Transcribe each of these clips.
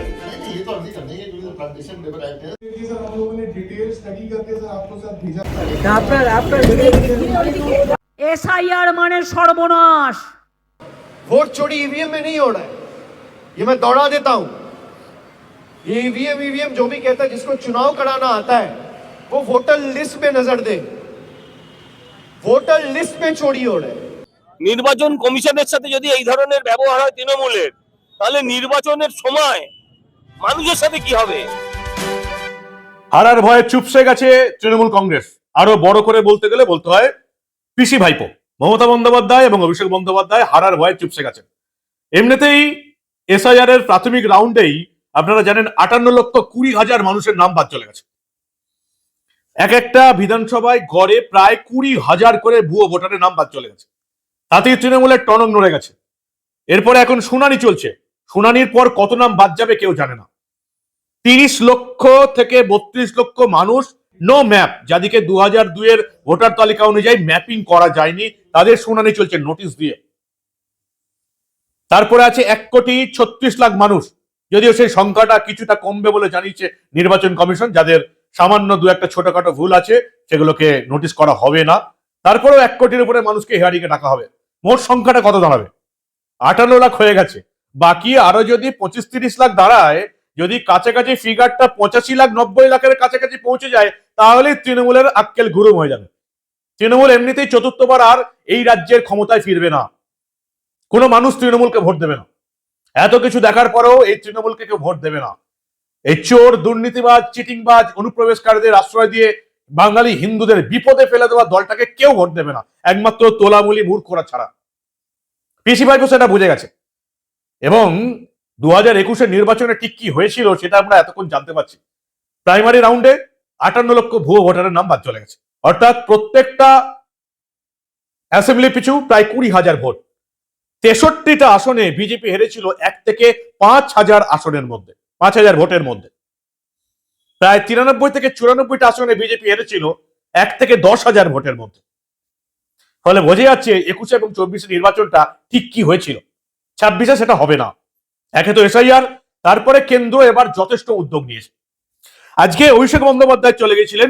नहीं नहीं ये तो अर्जी करनी है क्योंकि प्लांटेशन लेबर एक्ट है ये सर हम लोगों ने डिटेल स्टडी करके सर आपको सर भेजा আপনার আপনার এসআইআর মানে সর্বনাশ वोट चोरी ईवीएम में नहीं हो रहा है ये मैं दौड़ा देता हूं ये ईवीएम ईवीएम जो भी कहता है जिसको चुनाव कराना आता है वो वोटर लिस्ट में नजर दे वोटर लिस्ट में चोरी हो रहा है নির্বাচন কমিশনের সাথে যদি এই ধরনের ব্যবহার হয় তৃণমূলের তাহলে নির্বাচনের সময় মানুষের সাথে কি হবে? হারার ভয়ে চুপসে গেছে তৃণমূল কংগ্রেস। আরও বড় করে বলতে গেলে বলতে হয় পিসি ভাইপো, মমতা বন্দ্যোপাধ্যায় এবং অভিষেক বন্দ্যোপাধ্যায় হারার ভয়ে চুপসে গেছেন এমনিতেই এসআইআর এর প্রাথমিক রাউন্ডেই আপনারা জানেন আটান্ন লক্ষ কুড়ি হাজার মানুষের নাম বাদ চলে গেছে। এক একটা বিধানসভায় গড়ে প্রায় কুড়ি হাজার করে ভুয়ো ভোটারের নাম বাদ চলে গেছে। তাতেই তৃণমূলের টনক নড়ে গেছে। এরপরে এখন শুনানি চলছে। শুনানির পর কত নাম বাদ যাবে কেউ জানে না। তিরিশ লক্ষ থেকে বত্রিশ লক্ষ মানুষ নো ম্যাপ যাদেরকে দু হাজার দুইয়ের ভোটার তালিকা অনুযায়ী ম্যাপিং করা যায়নি, তাদের শুনানি চলছে নোটিশ দিয়ে। তারপরে আছে এক কোটি ছত্রিশ লাখ মানুষ, যদিও সেই সংখ্যাটা কিছুটা কমবে বলে জানিয়েছে নির্বাচন কমিশন, যাদের সামান্য দু একটা ছোটখাটো ভুল আছে, সেগুলোকে নোটিশ করা হবে না। তারপরেও এক কোটির উপরে মানুষকে হিয়ারিং এ ডাকা হবে। মোট সংখ্যাটা কত দাঁড়াবে? আটান্ন লাখ হয়ে গেছে। বাকি আরও যদি পঁচিশ তিরিশ লাখ দাঁড়ায়, যদি কাছাকাছি ফিগারটা পঁচাশি লাখ, নব্বই লাখের কাছাকাছি পৌঁছে যায় তাহলে তৃণমূলের আক্কেল গুরুম হয়ে যাবে। তৃণমূল এমনিতেই চতুর্থবার আর এই রাজ্যের ক্ষমতায় ফিরবে না। কোনো মানুষ তৃণমূলকে ভোট দেবে না। এত কিছু দেখার পরেও এই তৃণমূলকে কেউ ভোট দেবে না। এই চোর, দুর্নীতিবাজ, চিটিংবাজ, অনুপ্রবেশকারীদের আশ্রয় দিয়ে বাঙালি হিন্দুদের বিপদে ফেলে দেওয়া দলটাকে কেউ ভোট দেবে না। একমাত্র তোলামুলি মূর্খরা ছাড়া। পিসি ভাইপো সেটা বুঝে গেছে। এবং দু হাজার একুশের নির্বাচনে ঠিক কি হয়েছিল সেটা আমরা এতক্ষণ জানতে পারছি। প্রাইমারি রাউন্ডে আটান্ন লক্ষ ভুয়ো ভোটারের নাম বাদ চলে গেছে। অর্থাৎ প্রত্যেকটা অ্যাসেম্বলি পিছু প্রায় কুড়ি হাজার ভোট। তেষট্টিটা আসনে বিজেপি হেরেছিল এক থেকে পাঁচ হাজার আসনের মধ্যে, পাঁচ হাজার ভোটের মধ্যে। প্রায় তিরানব্বই থেকে চুরানব্বইটা আসনে বিজেপি হেরেছিল এক থেকে দশ হাজার ভোটের মধ্যে। ফলে বোঝা যাচ্ছে একুশে এবং চব্বিশে নির্বাচনটা ঠিক কি হয়েছিল। ছাব্বিশে সেটা হবে না। একে তো এসআইআর, তারপরে কেন্দ্র এবার যথেষ্ট উদ্যোগ নিয়েছে। আজকে অভিষেক বন্দ্যোপাধ্যায় চলে গেছিলেন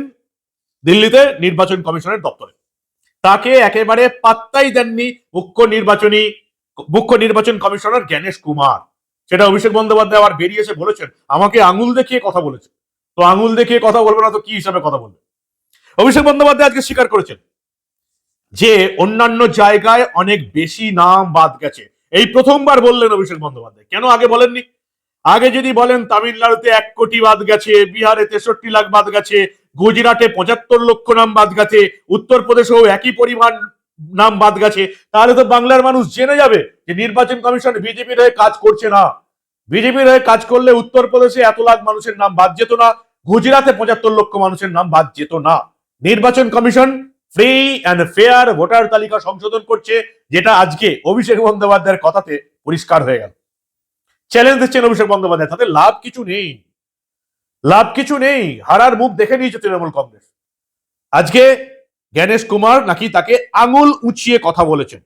দিল্লিতে নির্বাচন কমিশনের দপ্তরে। তাকে একেবারে পাত্তাই দেননি মুখ্য নির্বাচনী, মুখ্য নির্বাচন কমিশনার জ্ঞানেশ কুমার। সেটা অভিষেক বন্দ্যোপাধ্যায় আবার বেরিয়ে এসে বলেছেন, আমাকে আঙুল দেখিয়ে কথা বলেছে। তো আঙুল দেখিয়ে কথা বলবে না তো কি হিসাবে কথা বলবে? অভিষেক বন্দ্যোপাধ্যায় আজকে স্বীকার করেছেন যে অন্যান্য জায়গায় অনেক বেশি নাম বাদ গেছে। এই প্রথমবার বললেন অভিষেক বন্দ্যোপাধ্যায়। কেন আগে বলেননি? আগে যদি বলেন, তামিলনাড়ুতে এক কোটি বাদ গেছে, বিহারে তেষট্টি লাখ বাদ গেছে, গুজরাটে পঁচাত্তর লক্ষ নাম বাদ গেছে, উত্তরপ্রদেশেও একই পরিমাণ নাম বাদ গেছে, তাহলে তো বাংলার মানুষ জেনে যাবে যে নির্বাচন কমিশন বিজেপির হয়ে কাজ করছে না। বিজেপির হয়ে কাজ করলে উত্তরপ্রদেশে এত লাখ মানুষের নাম বাদ যেত না, গুজরাটে পঁচাত্তর লক্ষ মানুষের নাম বাদ যেত না। নির্বাচন commission free and fair voter তালিকা সংশোধন করছে যেটা আজকে অভিষেক বন্দ্যোপাধ্যায়ের কথাতে পরিষ্কার হয়ে গেল চ্যালেঞ্জ দিচ্ছেন অভিষেক বন্দ্যোপাধ্যায় তাতে লাভ কিছু নেই লাভ কিছু নেই হারার মুখ দেখে নিয়েছে তৃণমূল কংগ্রেস আজকে জ্ঞানেশ কুমার নাকি তাকে আঙুল উঁচিয়ে কথা বলেছেন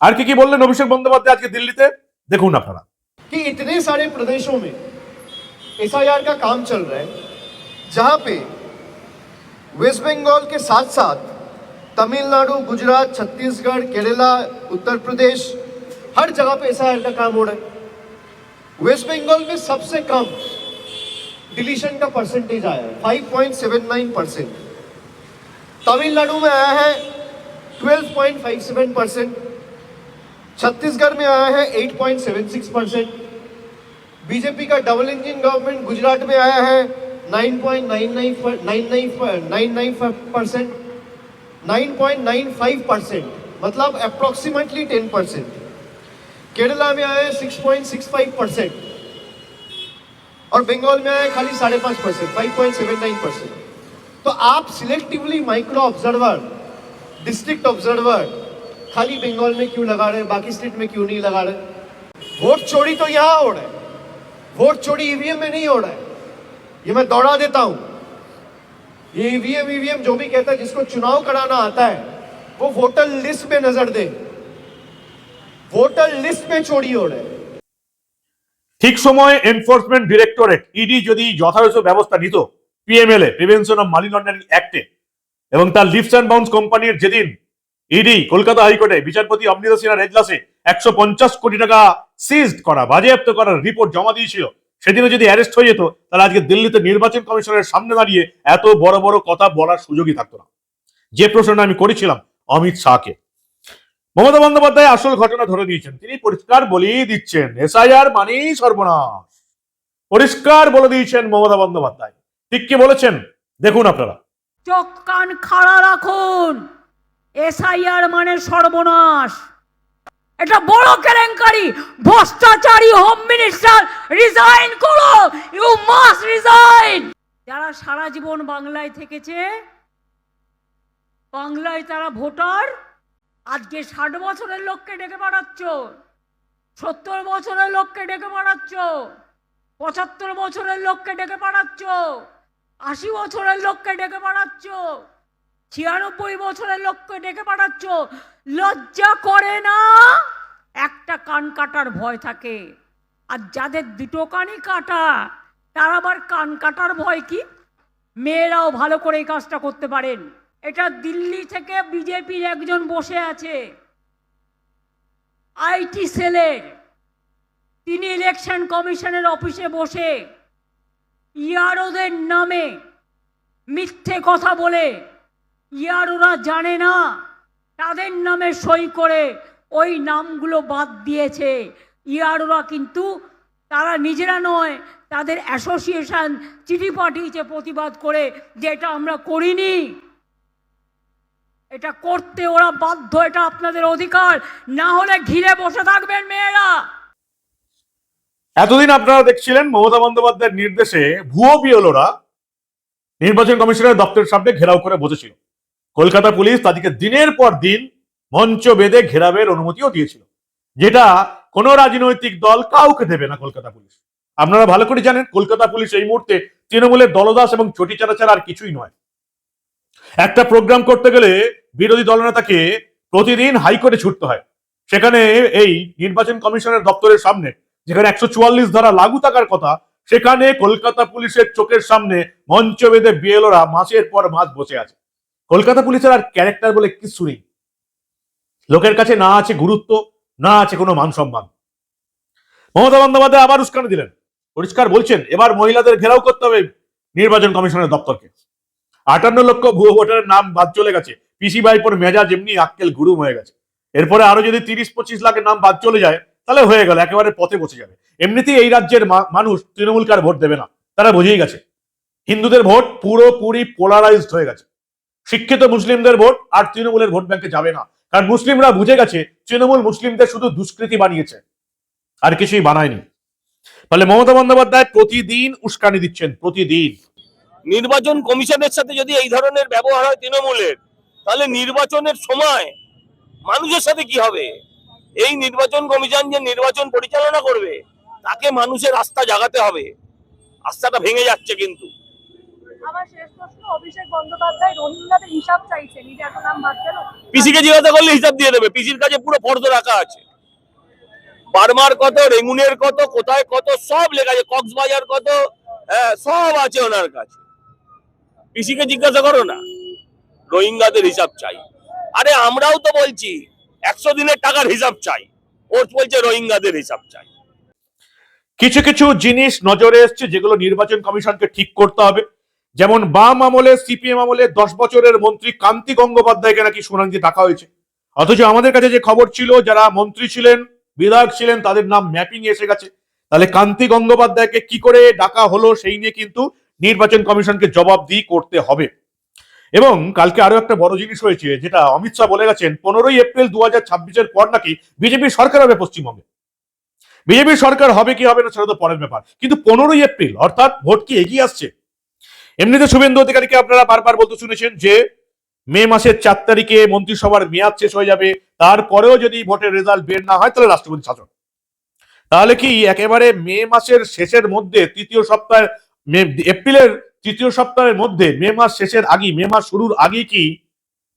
আর কি কি বললেন অভিষেক বন্দ্যোপাধ্যায় আজকে দিল্লিতে দেখুন আপনারা कि इतने सारे प्रदेशों में एसआईआर का काम चल रहा है जहां पे वेस्ट बंगाल के साथ साथ तमिलनाडु, गुजरात, छत्तीसगढ़, केरला, उत्तर प्रदेश, हर जगह पे ऐसा का काम हो रहा है। वेस्ट बंगाल में सबसे कम डिलीशन का परसेंटेज आया है 5.79 परसेंट तमिलनाडु में आया है 12.57 परसेंट छत्तीसगढ़ में आया है 8.76 परसेंट बीजेपी का डबल इंजन गवर्नमेंट गुजरात में आया है 9.99 परसेंट 9.95 परसेंट मतलब अप्रोक्सीमेटली 10 परसेंट। केरला में आया है 6.65 परसेंट और बंगाल में आया खाली साढ़े पाँच परसेंट फाइव परसेंट। तो आप selectively micro observer district observer खाली बंगाल में क्यों लगा रहे बाकी स्टेट में क्यों नहीं लगा रहे वोट चोरी तो यहाँ हो रहा है। वोट चोरी ईवीएम में नहीं हो रहा है। ये मैं दौड़ा देता हूँ। ये ईवीएम ईवीएम जो भी कहता है जिसको चुनाव कराना आता है वो वोटर लिस्ट में नजर दे वोटर लिस्ट में चोरी हो रहा है ঠিক সময় এনফোর্সমেন্ট ডিরেক্টরেট ইডি যদি যথাযথ ব্যবস্থা নিত PMLA prevention of money laundering অ্যাক্টে এবং তার লিফট অ্যান্ড বাউন্স কোম্পানির যেদিন ইডি কলকাতা হাইকোর্টে বিচারপতি অমৃতা সিনহার এজলাসে একশো পঞ্চাশ কোটি টাকা সিজড করা বাজেয়াপ্ত করার রিপোর্ট জমা দিয়েছিল সেদিনও যদি অ্যারেস্ট হয়ে যেত, তাহলে আজকে দিল্লিতে নির্বাচন কমিশনের সামনে দাঁড়িয়ে এত বড় বড় কথা বলার সুযোগই থাকতো না। যে প্রশ্নটা আমি করেছিলাম, অমিত শাহকে। মমতা বন্দ্যোপাধ্যায় আসল ঘটনা ধরে দিয়েছেন। তিনি পরিষ্কার বলেই দিচ্ছেন, এসআইআর মানেই সর্বনাশ। পরিষ্কার বলে দিয়েছেন মমতা বন্দ্যোপাধ্যায়। ঠিক কি বলেছেন? দেখুন আপনারা। চোখ কান খাড়া রাখুন। এসআইআর মানে সর্বনাশ। এটা বড় কেলেঙ্কারি। ভ্রষ্টাচারী হোম মিনিস্টার রিজাইন করো। ইউ মাস্ট রিজাইন যারা সারা জীবন বাংলায় থেকেছে, বাংলায় তারা ভোটার, আজকে ষাট বছরের লোককে ডেকে পাঠাচ্ছ, সত্তর বছরের লোককে ডেকে পাঠাচ্ছ, পঁচাত্তর বছরের লোককে ডেকে পাঠাচ্ছ, আশি বছরের লোককে ডেকে পাঠাচ্ছ। ছিয়ানব্বই বছরের লোককে ডেকে পাঠাচ্ছ, লজ্জা করে না? একটা কান কাটার ভয় থাকে, আর যাদের দুটো কানই কাটা, তার আবার কান কাটার ভয় কি? মেয়েরাও ভালো করে এই কাজটা করতে পারেন। এটা দিল্লি থেকে বিজেপির একজন বসে আছে, আইটি সেলের তিনি ইলেকশন কমিশনের অফিসে বসে ইয়ারোদের নামে মিথ্যে কথা বলে ইয়ারোরা জানে না। তাদের নামে সই করে ওই নামগুলো বাদ দিয়েছে। ইয়ারোরা কিন্তু তারা নিজেরা নয়, তাদের অ্যাসোসিয়েশন চিঠি পাঠিয়েছে প্রতিবাদ করে যে এটা আমরা করিনি। এটা করতে ওরা বাধ্য, এটা আপনাদের অধিকার। না হলে ঘিরে বসে থাকবেন মেয়েরা। এতদিন আপনারা দেখছিলেন মমতা বন্দ্যোপাধ্যায়ের নির্দেশে ভুয়ো বিএলওরা নির্বাচন কমিশনের দপ্তরের সামনে ঘেরাও করে বসেছিল। কলকাতা পুলিশ তাদেরকে দিনের পর দিন মঞ্চ বেঁধে ঘেরাবের অনুমতিও দিয়েছিল। যেটা কোনো রাজনৈতিক দল কাউকে দেবে না কলকাতা পুলিশ। আপনারা ভালো করে জানেন, কলকাতা পুলিশ এই মুহূর্তে তৃণমূলের দলদাস এবং চটি চারা ছাড়া আর কিছুই নয়। একটা প্রোগ্রাম করতে গেলে বিরোধী দলনেতাকে প্রতিদিন হাইকোর্টে ছুটতে হয়। সেখানে এই নির্বাচন কমিশনের দপ্তরের সামনে, যেখানে একশো চুয়াল্লিশ ধারা লাগু থাকার কথা, সেখানে কলকাতা পুলিশের চোখের সামনে মঞ্চ বেঁধে বিএলওরা মাসের পর মাস বসে আছে। কলকাতা পুলিশের আর ক্যারেক্টার বলে কিছু নেই। লোকের কাছে না আছে গুরুত্ব, না আছে কোনো মান সম্মান। মমতা বন্দ্যোপাধ্যায় আবার উস্কানি দিলেন। পরিষ্কার বলছেন, এবার মহিলাদের ঘেরাও করতে হবে নির্বাচন কমিশনের দপ্তরকে। আটান্ন লক্ষ ভুয়ো ভোটারের নাম বাদ চলে গেছে। পিসি বাইপোর মেজাজ এমনি আক্কেল গুরুম হয়ে গেছে। এরপরে আরও যদি তিরিশ পঁচিশ লাখের নাম বাদ চলে যায়, তাহলে হয়ে গেল, একেবারে পথে বসে যাবে। এমনিতেই এই রাজ্যের মানুষ তৃণমূলকে আর ভোট দেবে না। তারা বুঝেই গেছে। হিন্দুদের ভোট পুরোপুরি পোলারাইজড হয়ে গেছে। শিক্ষিত মুসলিমদের ভোট আর তৃণমূলের ভোট ব্যাংকে যাবে না। কারণ মুসলিমরা বুঝে গেছে, তৃণমূল মুসলিমদের শুধু দুষ্কৃতি বানিয়েছে। আর কিছুই বানায়নি। ফলে মমতা বন্দ্যোপাধ্যায় প্রতিদিন উস্কানি দিচ্ছেন, প্রতিদিন। নির্বাচন কমিশনের সাথে যদি এই ধরনের ব্যবহার হয় তৃণমূলের, তাহলে নির্বাচনের সময় মানুষের সাথে কি হবে? এই নির্বাচন কমিশন যে নির্বাচন পরিচালনা করবে, তাকে মানুষের আস্থা জাগাতে হবে। আস্থাটা ভেঙে যাচ্ছে কিন্তু। আমার শেষ প্রশ্ন অভিষেক বন্দ্যোপাধ্যায় রোহিঙ্গাদের হিসাব চাইছেন এটা এত নাম বাদ গেল। পিসিকে জিজ্ঞাসা করলে হিসাব দিয়ে দেবে। পিসির কাছে পুরো ফর্দ রাখা আছে। বার্মার কত রেঙ্গুনের কত কোথায় কত সব লেখা আছে। কক্সবাজার কত হ্যাঁ সব আছে ওনার কাছে। পিসিকে জিজ্ঞাসা করো না। রোহিঙ্গাদের হিসাব চাই। আরে আমরাও তো বলছি একশো দিনের টাকার হিসাব চাই। ওর বলছে রোহিঙ্গাদের হিসাব চাই। কিছু কিছু জিনিস নজরে এসছে যেগুলো নির্বাচন কমিশনকে ঠিক করতে হবে। যেমন বাম আমলে, সিপিএম আমলে দশ বছরের মন্ত্রী কান্তি গঙ্গোপাধ্যায়কে নাকি শুনানিতে ডাকা হয়েছে। অথচ আমাদের কাছে যে খবর ছিল, যারা মন্ত্রী ছিলেন, বিধায়ক ছিলেন, তাদের নাম ম্যাপিং এসে গেছে। তাহলে কান্তি গঙ্গোপাধ্যায়কে কি করে ডাকা হলো, সেই নিয়ে কিন্তু নির্বাচন কমিশনকে জবাবদিহি করতে হবে। এবং কালকে আরও একটা বড় জিনিস হয়েছে, যেটা অমিত শাহ বলে গেছেন, পনেরোই এপ্রিল দু হাজার ছাব্বিশের পর নাকি বিজেপির সরকার হবে পশ্চিমবঙ্গে। বিজেপির সরকার হবে কি হবে না, সেটা তো পরের ব্যাপার। কিন্তু পনেরোই এপ্রিল, অর্থাৎ ভোট কি এগিয়ে আসছে? এমনিতে শুভেন্দু অধিকারীকে আপনারা বারবার বলতে শুনেছেন যে মে মাসের চার তারিখে মন্ত্রিসভার মেয়াদ শেষ হয়ে যাবে, তারপরেও যদি ভোটের রেজাল্ট বের না হয়, তাহলে রাষ্ট্রপতি শাসন। তাহলে কি একেবারে মে মাসের শেষের মধ্যে, তৃতীয় সপ্তাহের এপ্রিলের তৃতীয় সপ্তাহের মধ্যে, মে মাস শেষের আগেই, মে মাস শুরুর আগেই কি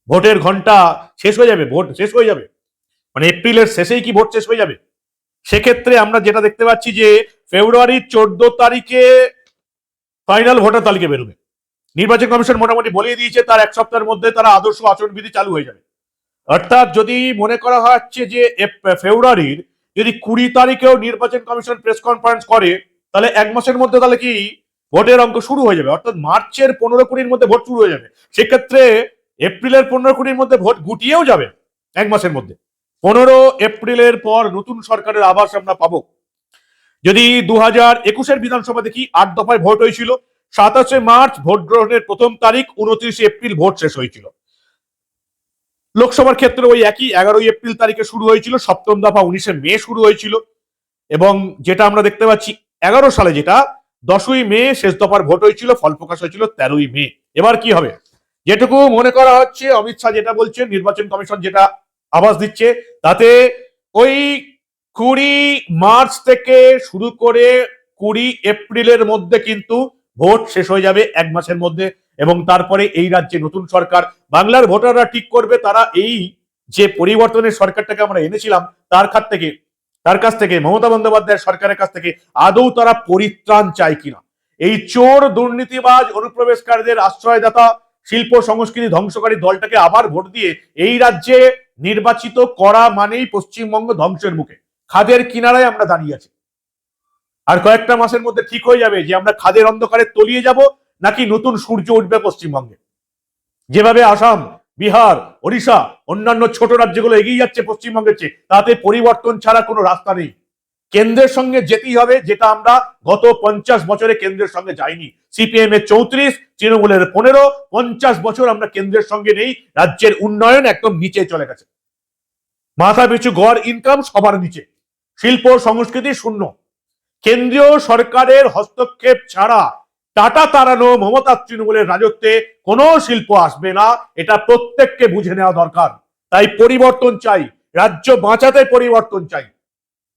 ভোটের ঘণ্টা শেষ হয়ে যাবে, ভোট শেষ হয়ে যাবে? মানে এপ্রিলের শেষেই কি ভোট শেষ হয়ে যাবে? সেক্ষেত্রে আমরা যেটা দেখতে পাচ্ছি যে, ফেব্রুয়ারির চোদ্দ তারিখে ফাইনাল ভোটার তালিকা বেরোবে। নির্বাচন কমিশন মোটামুটি বলিয়ে দিয়েছে, তার এক সপ্তাহের মধ্যে তারা আদর্শ আচরণবিধি চালু হয়ে যাবে। অর্থাৎ যদি মনে করা হচ্ছে যে ফেব্রুয়ারির যদি কুড়ি তারিখেও নির্বাচন কমিশন প্রেস কনফারেন্স করে, তাহলে এক মাসের মধ্যে তাহলে কি ভোটের অঙ্ক শুরু হয়ে যাবে? অর্থাৎ মার্চের পনেরো কুড়ির মধ্যে ভোট শুরু হয়ে যাবে। সেক্ষেত্রে এপ্রিলের পনেরো কুড়ির মধ্যে ভোট গুটিয়েও যাবে এক মাসের মধ্যে। পনেরো এপ্রিলের পর নতুন সরকারের আভাস আমরা পাবো। যদি দু হাজার একুশের বিধানসভা দেখি আট দফায় ভোট হয়েছিল, সাতাশে মার্চ ভোট গ্রহণের প্রথম তারিখ, উনত্রিশে এপ্রিল ভোট শেষ হয়েছিল। লোকসভার ক্ষেত্রে ওই একই এগারোই এপ্রিল তারিখে শুরু হয়েছিল, সপ্তম দফা উনিশে মে শুরু হয়েছিল এবং যেটা আমরা দেখতে পাচ্ছি, এগারো সালে যেটা, দশই মে শেষ দফার ভোট হয়েছিল, ফল প্রকাশ হয়েছিল তেরোই মে। এবার কি হবে? যেটুকু মনে করা হচ্ছে, অমিত শাহ যেটা বলছেন, নির্বাচন কমিশন যেটা আভাস দিচ্ছে, তাতে ওই কুড়ি মার্চ থেকে শুরু করে কুড়ি এপ্রিলের মধ্যে কিন্তু ভোট শেষ হয়ে যাবে এক মাসের মধ্যে এবং তারপরে এই রাজ্যে নতুন সরকার, বাংলার ভোটাররা ঠিক করবে, তারা এই যে পরিবর্তনের সরকারটাকে আমরা এনেছিলাম, তার খাত থেকে, তার কাছ থেকে, মমতা বন্দ্যোপাধ্যায়ের সরকারের কাছ থেকে আদৌ তারা পরিত্রাণ চায় কিনা? এই চোর দুর্নীতিবাজ অনুপ্রবেশকারীদের আশ্রয়দাতা, শিল্প সংস্কৃতি ধ্বংসকারী দলটাকে আবার ভোট দিয়ে এই রাজ্যে নির্বাচিত করা মানেই পশ্চিমবঙ্গ ধ্বংসের মুখে। খাদের কিনারায় আমরা দাঁড়িয়ে আছি। আর কয়েকটা মাসের মধ্যে ঠিক হয়ে যাবে যে আমরা খাদের অন্ধকারে তলিয়ে যাব নাকি নতুন সূর্য উঠবে পশ্চিমবঙ্গে। যেভাবে আসাম, বিহার, ওড়িশা, অন্যান্য ছোট রাজ্যগুলো এগিয়ে যাচ্ছে পশ্চিমবঙ্গের চেয়ে, তাতে পরিবর্তন ছাড়া কোনো রাস্তা নেই। কেন্দ্রের সঙ্গে যেতেই হবে, যেটা আমরা গত পঞ্চাশ বছরে কেন্দ্রের সঙ্গে যাইনি। সিপিএম এর চৌত্রিশ, তৃণমূলের পনেরো, পঞ্চাশ বছর আমরা কেন্দ্রের সঙ্গে নেই, রাজ্যের উন্নয়ন একদম নিচে চলে গেছে। মাথা পিছু গড় ইনকাম সবার নিচে। শিল্প সংস্কৃতি শূন্য। কেন্দ্রীয় সরকারের হস্তক্ষেপ ছাড়া টাটা তাড়ানো, মমতা তৃণমূলের রাজত্বে কোনো শিল্প আসবে না, এটা প্রত্যেককে বুঝে নেওয়া দরকার। তাই পরিবর্তন চাই, রাজ্য বাঁচাতে পরিবর্তন চাই।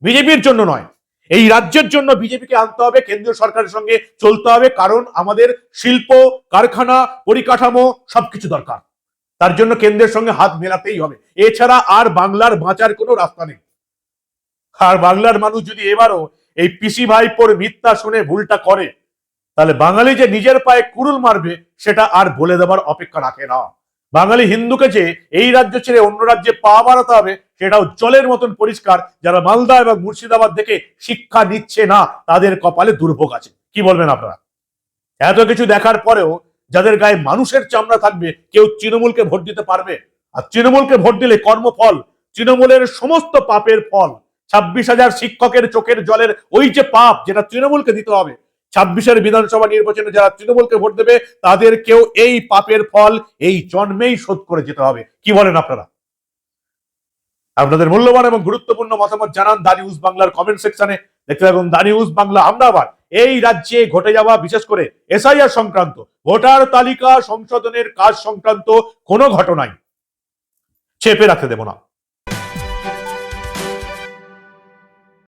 বিজেপির জন্য নয়, এই রাজ্যের জন্য বিজেপিকে আনতে হবে, কেন্দ্রীয় সরকারের সঙ্গে চলতে হবে, কারণ আমাদের শিল্প, কারখানা, পরিকাঠামো সবকিছু দরকার। তার জন্য কেন্দ্রের সঙ্গে হাত মেলাতেই হবে। এছাড়া আর বাংলার বাঁচার কোনো রাস্তা নেই। আর বাংলার মানুষ যদি এবারও এই পিসি ভাইপোর মিথ্যা শুনে ভুলটা করে, তাহলে বাঙালি যে নিজের পায়ে কুড়ুল মারবে, সেটা আর বলে দেবার অপেক্ষা রাখে না। বাঙালি হিন্দুকে যে এই রাজ্য ছেড়ে অন্য রাজ্যে পা বাড়াতে হবে, সেটাও জলের মতন পরিষ্কার, যারা মালদা এবং মুর্শিদাবাদ দেখে শিক্ষা নিচ্ছে না, তাদের কপালে দুর্ভোগ আছে। কি বলবেন আপনারা? এত কিছু দেখার পরেও যাদের গায়ে মানুষের চামড়া থাকবে, কেউ তৃণমূলকে ভোট দিতে পারবে? আর তৃণমূলকে ভোট দিলে কর্মফল, তৃণমূলের সমস্ত পাপের ফল। ছাব্বিশ হাজার শিক্ষকের চোখের জলের ওই যে পাপ যেটা তৃণমূলকে দিতে হবে, ছাব্বিশের বিধানসভা নির্বাচনে যারা তৃণমূলকে ভোট দেবে, তাদের কেউ এই পাপের ফল এই জন্মেই শোধ করে যেতে হবে। কি বলেন আপনারা? আপনাদের মূল্যবান এবং গুরুত্বপূর্ণ মতামত জানান দা নিউজ বাংলার কমেন্ট সেকশনে দেখতে থাকুন দা নিউজ বাংলা, আমরা আবার এই রাজ্যে ঘটে যাওয়া, বিশেষ করে এসআইআর সংক্রান্ত, ভোটার তালিকা সংশোধনের কাজ সংক্রান্ত কোনো ঘটনাই চেপে রাখতে দেব না।